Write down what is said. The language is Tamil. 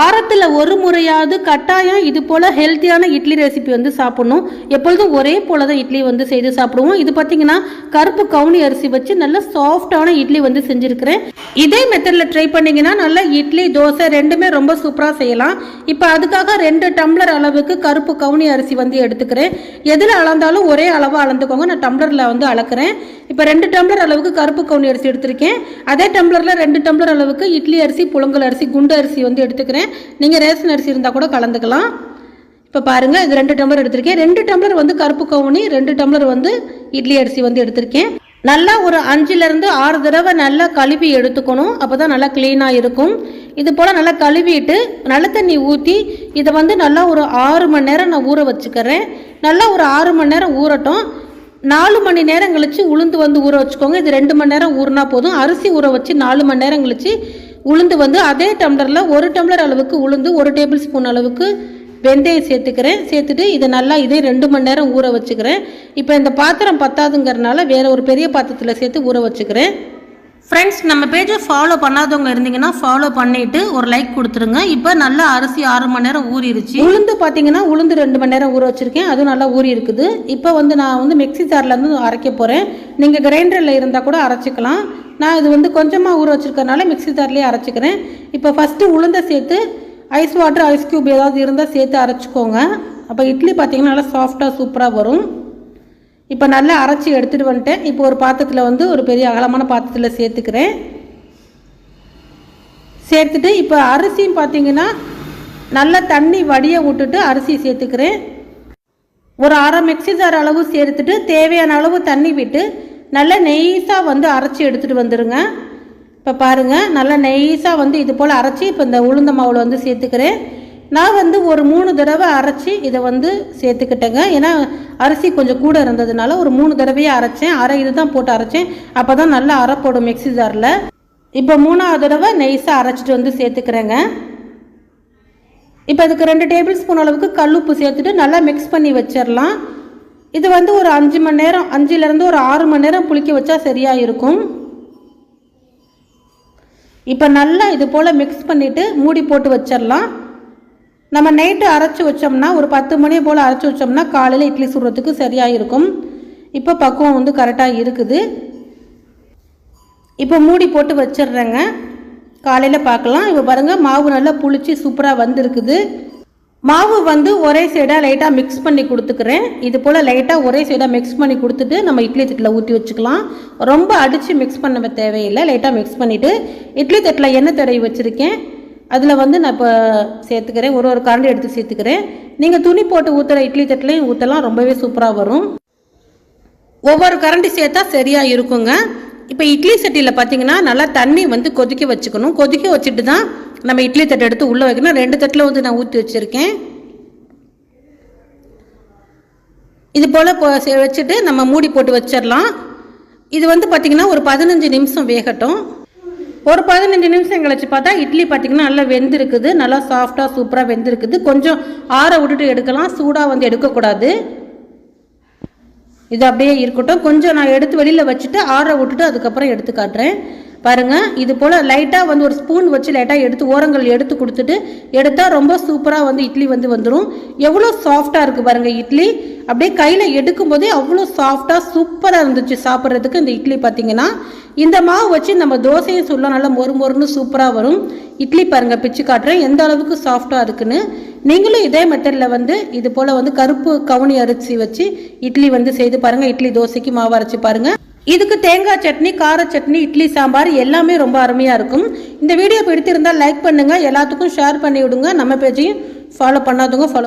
வாரத்தில் ஒரு முறையாவது கட்டாயம் இது போல் ஹெல்த்தியான இட்லி ரெசிபி வந்து சாப்பிடணும். எப்பொழுதும் ஒரே போல தான் இட்லி வந்து செய்து சாப்பிடுவோம். இது பார்த்தீங்கன்னா கருப்பு கவுனி அரிசி வச்சு நல்ல சாஃப்டான இட்லி வந்து செஞ்சுருக்கிறேன். இதே மெத்தடில் ட்ரை பண்ணிங்கன்னா நல்லா இட்லி தோசை ரெண்டுமே ரொம்ப சூப்பராக செய்யலாம். இப்போ அதுக்காக ரெண்டு டம்ளர் அளவுக்கு கருப்பு கவுனி அரிசி வந்து எடுத்துக்கிறேன். எதில் அளந்தாலும் ஒரே அளவாக அளந்துக்கோங்க. நான் டம்ளரில் வந்து அளக்குறேன். இப்போ ரெண்டு டம்ளர் அளவுக்கு கருப்பு கவுனி அரிசி எடுத்திருக்கேன். அதே டம்ளரில் ரெண்டு டம்ளர் அளவுக்கு இட்லி அரிசி புழுங்கல் அரிசி குண்டு அரிசி வந்து எடுத்துக்கிறேன். நீங்கள் ரேஷன் அரிசி இருந்தால் கூட கலந்துக்கலாம். இப்போ பாருங்கள் இது ரெண்டு டம்ளர் எடுத்திருக்கேன். ரெண்டு டம்ளர் வந்து கருப்பு கவுனி ரெண்டு டம்ளர் வந்து இட்லி அரிசி வந்து எடுத்திருக்கேன். நல்லா ஒரு அஞ்சுலேருந்து ஆறு தடவை நல்லா கழுவி எடுத்துக்கணும். அப்போ தான் நல்லா க்ளீனாக இருக்கும். இது போல் நல்லா கழுவிட்டு நல்ல தண்ணி ஊற்றி இதை வந்து நல்லா ஒரு ஆறு மணி நேரம் நான் ஊற வச்சுக்கிறேன். நல்லா ஒரு ஆறு மணி நேரம் ஊறட்டும். நாலு மணி நேரம் கழிச்சு உளுந்து வந்து ஊற வச்சுக்கோங்க. இது ரெண்டு மணி நேரம் ஊறினா போதும். அரிசி ஊற வச்சு நாலு மணி நேரம் கழிச்சு உளுந்து வந்து அதே டம்ளரில் ஒரு டம்ளர் அளவுக்கு உளுந்து ஒரு டேபிள் ஸ்பூன் அளவுக்கு வெந்தயம் சேர்த்துக்கிறேன். சேர்த்துட்டு இதை நல்லா இதே ரெண்டு மணி நேரம் ஊற வச்சுக்கிறேன். இப்போ இந்த பாத்திரம் பத்தாதுங்கிறனால வேற ஒரு பெரிய பாத்திரத்தில் சேர்த்து ஊற வச்சுக்கிறேன். ஃப்ரெண்ட்ஸ் நம்ம பேஜை ஃபாலோ பண்ணாதவங்க இருந்தீங்கன்னா ஃபாலோ பண்ணிட்டு ஒரு லைக் கொடுத்துருங்க. இப்போ நல்லா அரிசி ஆறு மணி நேரம் ஊறிடுச்சு உளுந்து பார்த்தீங்கன்னா உளுந்து ரெண்டு மணி நேரம் ஊற வச்சிருக்கேன். அதுவும் நல்லா ஊறி இருக்குது. இப்போ வந்து நான் வந்து மிக்ஸி ஜாரில் இருந்து அரைக்க போகிறேன் நீங்கள் கிரைண்டரில் இருந்தால் கூட அரைச்சிக்கலாம். நான் இது வந்து கொஞ்சமாக ஊற வச்சுருக்கறனால மிக்ஸி தார்லேயே அரைச்சிக்கிறேன். இப்போ ஃபஸ்ட்டு உளுந்தை சேர்த்து ஐஸ் வாட்டர் ஐஸ் க்யூப் ஏதாவது இருந்தால் சேர்த்து அரைச்சிக்கோங்க. அப்போ இட்லி பார்த்திங்கன்னா நல்லா சாஃப்டாக சூப்பராக வரும். இப்போ நல்லா அரைச்சி எடுத்துகிட்டு வந்துட்டேன். இப்போ ஒரு பாத்திரத்தில் வந்து ஒரு பெரிய அகலமான பாத்திரத்தில் சேர்த்துக்கிறேன். சேர்த்துட்டு இப்போ அரிசியும் பார்த்தீங்கன்னா நல்லா தண்ணி வடிய விட்டுட்டு அரிசி சேர்த்துக்கிறேன். ஒரு அரை மிக்ஸி ஜார் அளவு சேர்த்துட்டு தேவையான அளவு தண்ணி விட்டு நல்லா நெய்ஸாக வந்து அரைச்சி எடுத்துகிட்டு வந்துடுங்க இப்போ பாருங்கள் நல்லா நெய்ஸாக வந்து இது போல் அரைச்சி இப்போ இந்த உளுந்த மாவில் வந்து சேர்த்துக்கிறேன். நான் வந்து ஒரு மூணு தடவை அரைச்சி இதை வந்து சேர்த்துக்கிட்டேங்க. ஏன்னா அரிசி கொஞ்சம் கூட இருந்ததுனால ஒரு மூணு தடவையே அரைச்சேன். அரை இது தான் போட்டு அரைச்சேன். அப்போ தான் நல்லா அரைப்போடும் மிக்ஸி ஜாரில். இப்போ மூணாவது தடவை நெய்ஸாக அரைச்சிட்டு வந்து சேர்த்துக்கிறேங்க. இப்போ அதுக்கு ரெண்டு டேபிள் ஸ்பூன் அளவுக்கு கல்லுப்பு சேர்த்துட்டு நல்லா மிக்ஸ் பண்ணி வச்சிடலாம் இது வந்து ஒரு அஞ்சு மணி நேரம் அஞ்சுலேருந்து ஒரு ஆறு மணி நேரம் புளிக்க வச்சா சரியாக இருக்கும் இப்போ நல்லா இது போல் மிக்ஸ் பண்ணிவிட்டு மூடி போட்டு வச்சிடலாம் நம்ம நைட்டு அரைச்சி வச்சோம்னா ஒரு பத்து மணி போல் அரைச்சி வச்சோம்னா காலையில் இட்லி சுடுறதுக்கு சரியாக இருக்கும் இப்போ பக்குவம் வந்து கரெக்டாக இருக்குது. இப்போ மூடி போட்டு வச்சிடுறேங்க காலையில் பார்க்கலாம் இப்போ பாருங்கள் மாவு நல்லா புளிச்சு சூப்பராக வந்திருக்குது. மாவு வந்து ஒரே சைடாக லைட்டாக மிக்ஸ் பண்ணி கொடுத்துக்கிறேன். இது போல் லைட்டாக ஒரே சைடாக மிக்ஸ் பண்ணி கொடுத்துட்டு நம்ம இட்லி தட்டில் ஊற்றி வச்சுக்கலாம். ரொம்ப அடித்து மிக்ஸ் பண்ண தேவையில்லை. லைட்டாக மிக்ஸ் பண்ணிவிட்டு இட்லி தட்டில் எண்ணெய் தடவி வச்சுருக்கேன். அதில் வந்து நான் இப்போ சேர்த்துக்கிறேன். ஒரு ஒரு கரண்டி எடுத்து சேர்த்துக்கிறேன். நீங்கள் துணி போட்டு ஊற்றுற இட்லி தட்டிலையும் ஊற்றலாம் ரொம்பவே சூப்பராக வரும். ஒவ்வொரு கரண்டி சேர்த்தா சரியாக இருக்குங்க. இப்போ இட்லி சட்டியில் பார்த்தீங்கன்னா நல்லா தண்ணி வந்து கொதிக்க வச்சுக்கணும். கொதிக்க வச்சுட்டு தான் நம்ம இட்லி தட்டை எடுத்து உள்ளே வைக்கணும். ரெண்டு தட்டில் வந்து நான் ஊற்றி வச்சுருக்கேன். இது போல் வச்சுட்டு நம்ம மூடி போட்டு வச்சிடலாம் இது வந்து பார்த்திங்கன்னா ஒரு பதினஞ்சு நிமிஷம் வேகட்டும். ஒரு பதினஞ்சு நிமிஷம் கழிச்சு பார்த்தா இட்லி பார்த்திங்கன்னா நல்லா வெந்திருக்குது. நல்லா சாஃப்டாக சூப்பராக வெந்திருக்குது. கொஞ்சம் ஆற விட்டுட்டு எடுக்கலாம். சூடாக வந்து எடுக்கக்கூடாது. இது அப்படியே இருக்கட்டும். கொஞ்சம் நான் எடுத்து வெளியில் வச்சுட்டு ஆற விட்டுட்டு அதுக்கப்புறம் எடுத்து காட்டுறேன். பாருங்கள் இது போல் லைட்டாக வந்து ஒரு ஸ்பூன் வச்சு லைட்டாக எடுத்து ஓரங்கள் எடுத்து கொடுத்துட்டு எடுத்தால் ரொம்ப சூப்பராக வந்து இட்லி வந்து வந்துடும் எவ்வளோ சாஃப்டாக இருக்குது பாருங்கள் இட்லி. அப்படியே கையில் எடுக்கும் போதே அவ்வளோ சாஃப்டாக சூப்பராக இருந்துச்சு சாப்பிட்றதுக்கு இந்த இட்லி பார்த்தீங்கன்னா இந்த மாவு வச்சு நம்ம தோசையும் சுடலாம் நல்லா மொறு மொறுன்னு சூப்பராக வரும். இட்லி பாருங்கள் பிச்சு காட்டுறேன். எந்த அளவுக்கு சாஃப்டாக இருக்குன்னு. நீங்களும் இதே மெத்தடில் வந்து இது போல் வந்து கருப்பு கவுனி அரிசி வச்சு இட்லி வந்து செய்து பாருங்கள் இட்லி தோசைக்கு மாவு அரைச்சி பாருங்கள் இதுக்கு தேங்காய் சட்னி கார சட்னி இட்லி சாம்பார் எல்லாமே ரொம்ப அருமையாக இருக்கும். இந்த வீடியோ பிடித்திருந்தால் லைக் பண்ணுங்கள் எல்லாத்துக்கும் ஷேர் பண்ணி விடுங்க நம்ம பேஜையும் ஃபாலோ பண்ணாதவங்க ஃபாலோ